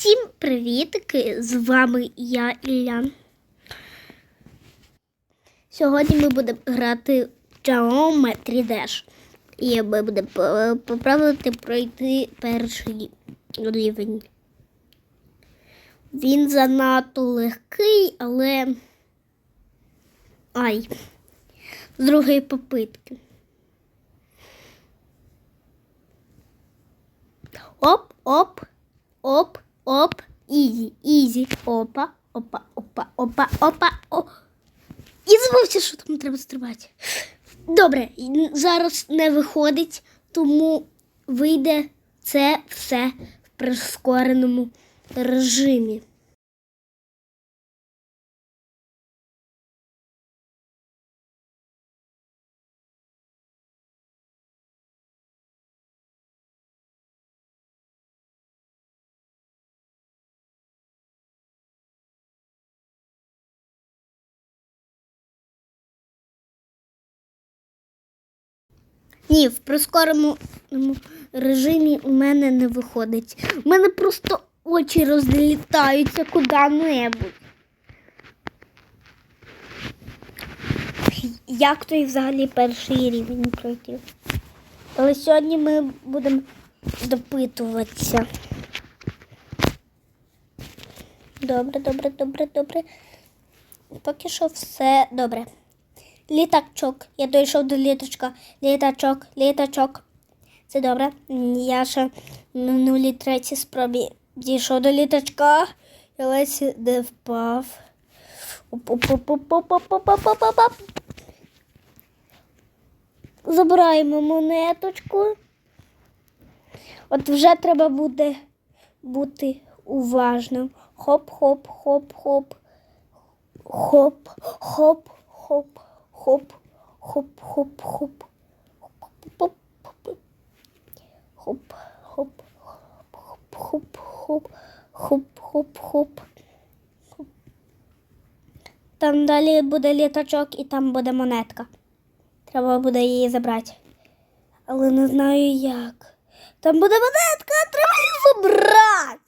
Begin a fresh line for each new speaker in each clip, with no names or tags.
Всім привітки! З вами я Ілля. Сьогодні ми будемо грати в Geometry Dash. І ми будемо по- попробувати пройти перший рівень. Він занадто легкий, але. Ай. З другої попитки. Оп, оп, оп, оп, ізі, ізі, опа, опа, опа, опа, опа, о. І забувся, що там треба стрибати. Добре, зараз не виходить, тому вийде це все в прискореному режимі. Ні, в прискореному режимі у мене не виходить. У мене просто очі розлітаються куди-небудь. Як той взагалі перший рівень пройти? Але сьогодні ми будемо допитуватися. Добре, добре, добре, добре. Поки що все добре. Літачок. Я дійшов до літочка. Літачок, літачок. Це добре. Я ще на минулій третій спробі дійшов до літачка. Я ледь не впав. Забираємо монеточку. От вже треба буде бути уважним. Хоп-хоп, хоп-хоп, хоп, хоп, хоп хоп, хоп, хоп, хоп. Хоп, хоп, хоп, хоп, хоп, хоп, хоп, хоп. Там далі буде літачок і там буде монетка. Треба буде її забрати. Але не знаю як. Там буде монетка, треба її забрати.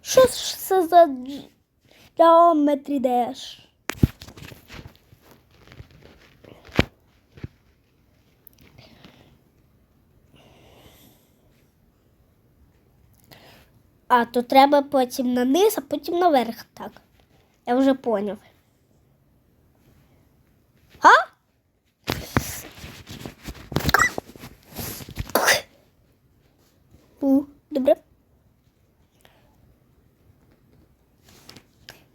Що це за дж- Geometry Dash? А, то треба потім на низ, а потім наверх. Так. Я вже поняв. А? У, добре.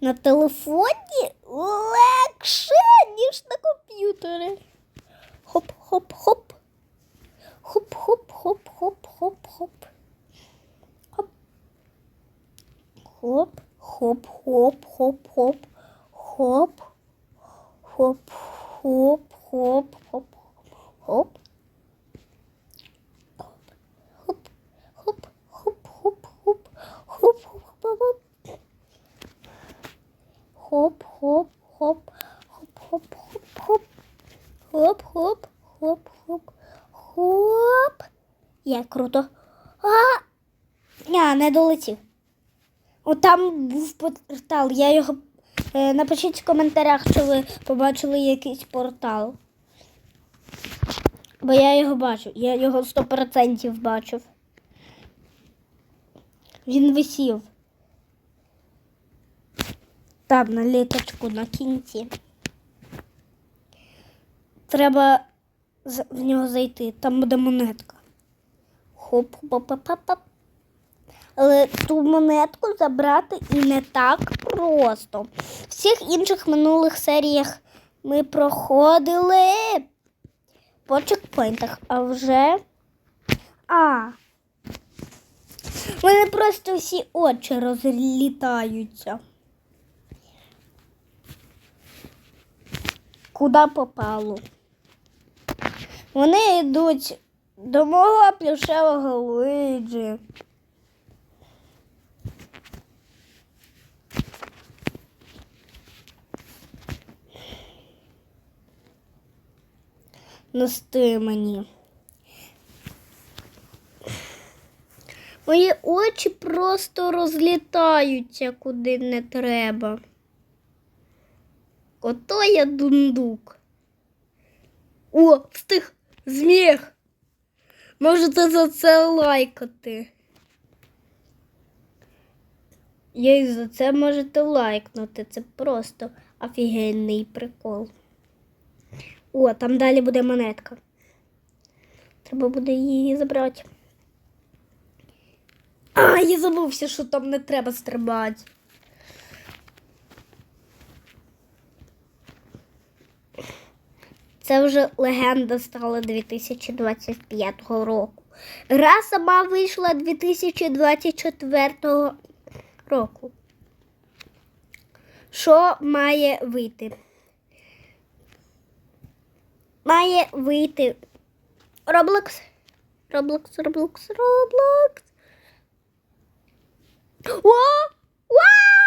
На телефоні легше, ніж на комп'ютері. Хоп-хоп-хоп. Хоп-хоп-хоп-хоп-хоп-хоп. Хоп. Хоп, хоп, хоп, хоп, хоп. Хоп. Хоп, хоп, хоп, хоп, хоп. Хоп, хоп, хоп, хоп, хоп, хоп, хоп, хоп. Хоп, хоп, хоп, хоп. Є, круто. А! Не долетів. О, там був портал. Я його. Е, напишіть в коментарях, чи ви побачили якийсь портал. Бо я його бачу. Я його 100% бачив. Він висів. Там на літочку на кінці. Треба в нього зайти. Там буде монетка. хоп хоп хоп хоп хоп Але ту монетку забрати і не так просто. В всіх інших минулих серіях ми проходили по чекпоінтах, а вже. А. У мене просто всі очі розлітаються. Куди попало? Вони йдуть до мого плюшевого Луїджі. Нести мені. Мої очі просто розлітаються куди не треба. Ото я дундук. О, встиг зміг. Можете за це лайкати. Я і за це можете лайкнути. Це просто офігенний прикол. О, там далі буде монетка. Треба буде її забрати. А, я забувся, що там не треба стрибати. Це вже легенда стала 2025 року. Гра сама вийшла 2024 року. Що має вийти? Має вийти Roblox. Roblox, Roblox, Roblox. О! Вау!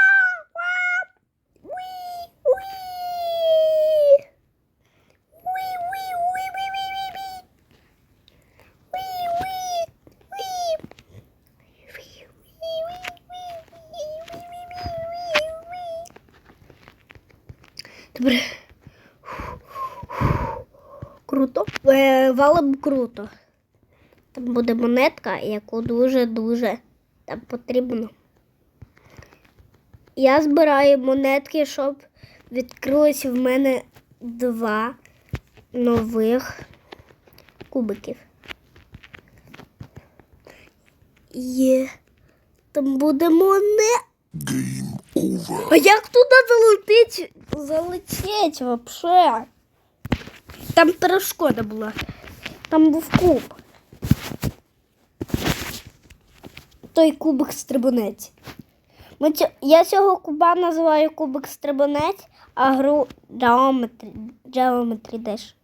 Е, Валом круто. Там буде монетка, яку дуже-дуже там потрібно. Я збираю монетки, щоб відкрилось в мене два нових кубиків. Є. Там буде монет.
Game over.
А як туди залетить? Залетіть вообще? Там перешкода була. Там був куб. Той кубик стрибунець. Я цього куба називаю кубик стрибунець, а гру Geometry Dash.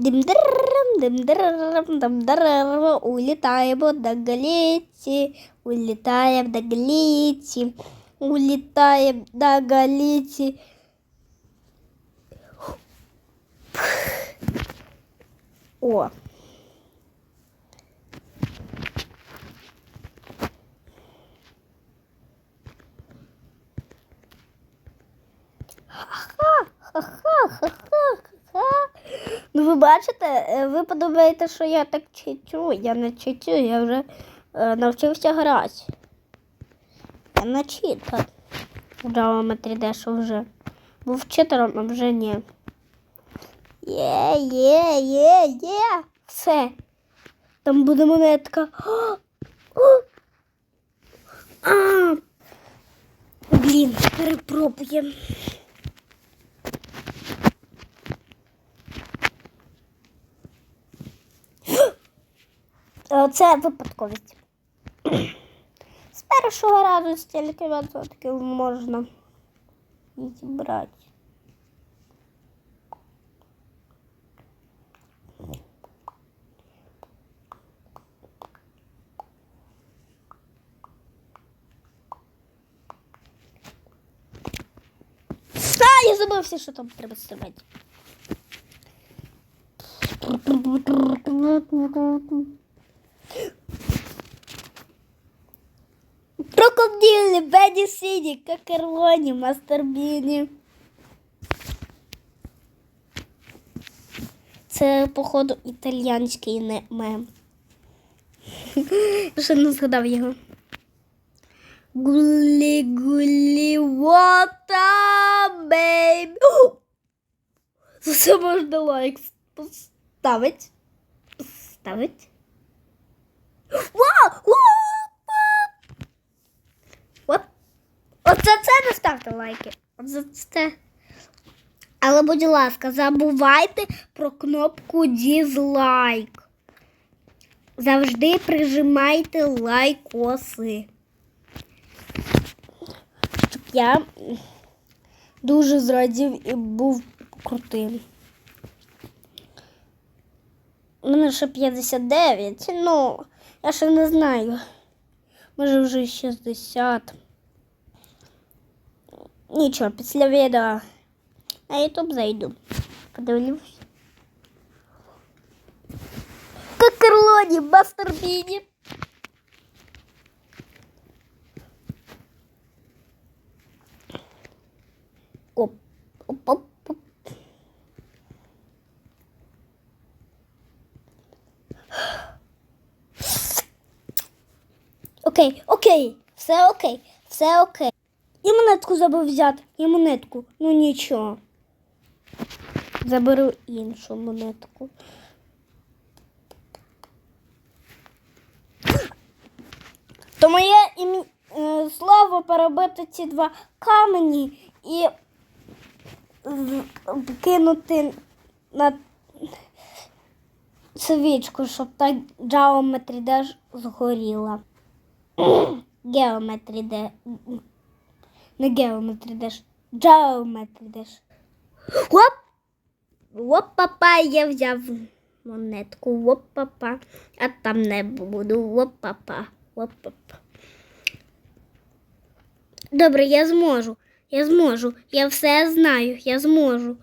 Дим-дим, дим-дим, улітаємо до Галіці, улітаємо до Галіці, улітаємо до Галіці. О, бачите, е, ви подумаєте, що я так читю. Я не читю, я вже е, навчився грати. Я не читав. Грала 3D, що вже. Був читером, а вже ні. Є, є, є, є. Все. Там буде монетка. Блін, перепробуємо. Це випадковість. З першого разу стільки відсотків можна зібрати. А, я забувся, що там треба стрибати. Бенні Сіні, Какерлоні, Мастербіні. Це, походу, італіянський не- мем. Ще не згадав його. Гулі гулі вота бейбі. За це можна лайк поставити. Поставити. Вау! Вау! От. От за це не ставте лайки. За це. Але, будь ласка, забувайте про кнопку дізлайк. Завжди прижимайте лайкоси. Щоб я дуже зрадів і був крутим. У мене ще 59. Ну, Я ще не знаю. Може вже 60. Нічого, після відео на YouTube зайду. Подивлюсь. Какерлоні, Бастербіні. Оп, оп, оп, оп. Окей, окей, все окей, все окей. І монетку забув взяти, і монетку. Ну нічого. Заберу іншу монетку. То моє ім'я е, слово перебити ці два камені і кинути на свічку, щоб та Geometry Dash згоріла. Geometry Dash. Не Geometry Dash. Geometry Dash. Оп! Оп-папа, я взяв монетку. Оп-папа. А там не буду. Оп-папа. Оп-папа. Добре, я зможу. Я зможу. Я все знаю. Я зможу.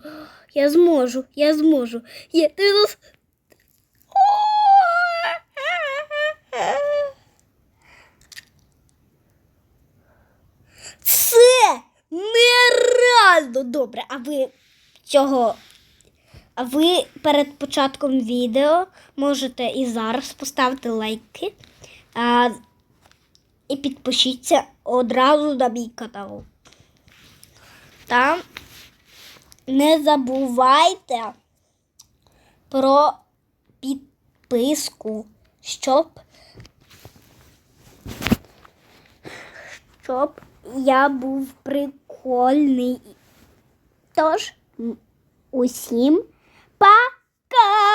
Я зможу. Я зможу. Я... ти зас- Це нереально добре. А ви цього. А ви перед початком відео можете і зараз поставити лайки а, і підпишіться одразу на мій канал. Та не забувайте про підписку, щоб щоб я був прикольний. Тож, усім пока!